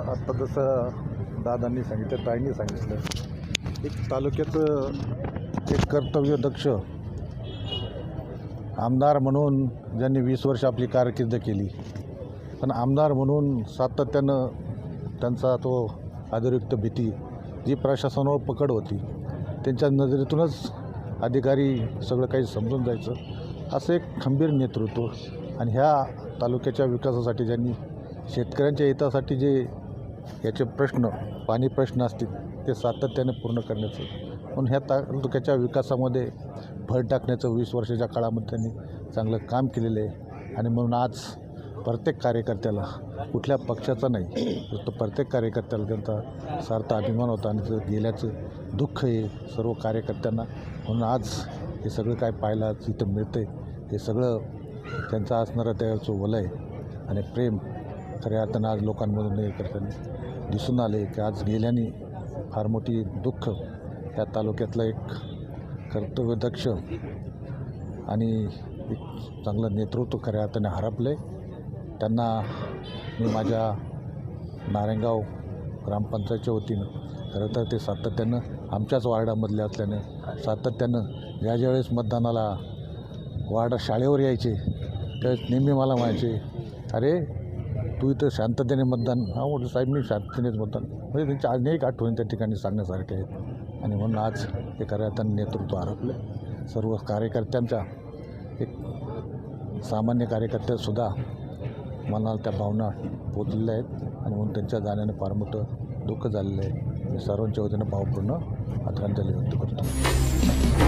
आत्ता जसं दादांनी सांगितलं ताईंनी सांगितलं एक तालुक्याचं एक कर्तव्यदक्ष आमदार म्हणून ज्यांनी वीस वर्ष आपली कारकीर्द केली. पण आमदार म्हणून सातत्यानं त्यांचा तो अतिरिक्त भीती जी प्रशासनावर पकड होती त्यांच्या नजरेतूनच अधिकारी सगळं काही समजून जायचं असं एक खंबीर नेतृत्व आणि ह्या तालुक्याच्या विकासासाठी ज्यांनी शेतकऱ्यांच्या हितासाठी जे याचे प्रश्न पाणी प्रश्न असतील ते सातत्याने पूर्ण करण्याचं. म्हणून ह्या तालुक्याच्या विकासामध्ये भर टाकण्याचं वीस वर्षाच्या काळामध्ये त्यांनी चांगलं काम केलेलं आहे. आणि म्हणून आज प्रत्येक कार्यकर्त्याला कुठल्या पक्षाचा नाही तर प्रत्येक कार्यकर्त्याला त्यांचा सार्थ अभिमान होता आणि ते गेल्याचं दुःख आहे सर्व कार्यकर्त्यांना. म्हणून आज हे सगळं काय पाहायला तिथं मिळतं आहे हे सगळं त्यांचं असणारं त्याचं वलय आणि प्रेम खऱ्या अर्थानं आज लोकांमधून हे करताना दिसून आले की आज गेल्याने फार मोठी दुःख त्या तालुक्यातलं एक कर्तव्यदक्ष आणि एक चांगलं नेतृत्व खऱ्या अर्थाने हरपलं आहे त्यांना मी माझ्या नारायणगाव ग्रामपंचायतच्या वतीनं खरं तर ते सातत्यानं आमच्याच वार्डामधले असल्यानं सातत्यानं ज्या ज्यावेळेस मतदानाला वार्ड शाळेवर यायचे त्यावेळेस नेहमी मला म्हणायचे अरे तू इथं शांततेने मतदान हा म्हटलं साहेब मी शांततेनेच मतदान. म्हणजे त्यांच्या अनेक आठवणी त्या ठिकाणी सांगण्यासारखे आहेत. आणि म्हणून आज ते कार्यकर्त्यांनी नेतृत्व हरपलं सर्व कार्यकर्त्यांच्या एक सामान्य कार्यकर्त्यासुद्धा मनाला त्या भावना पोचलेल्या आहेत. आणि म्हणून त्यांच्या जाण्याने फार मोठं दुःख झालेलं आहे. मी सर्वांच्या वतीनं भावपूर्ण आदरांजली व्यक्त करतो.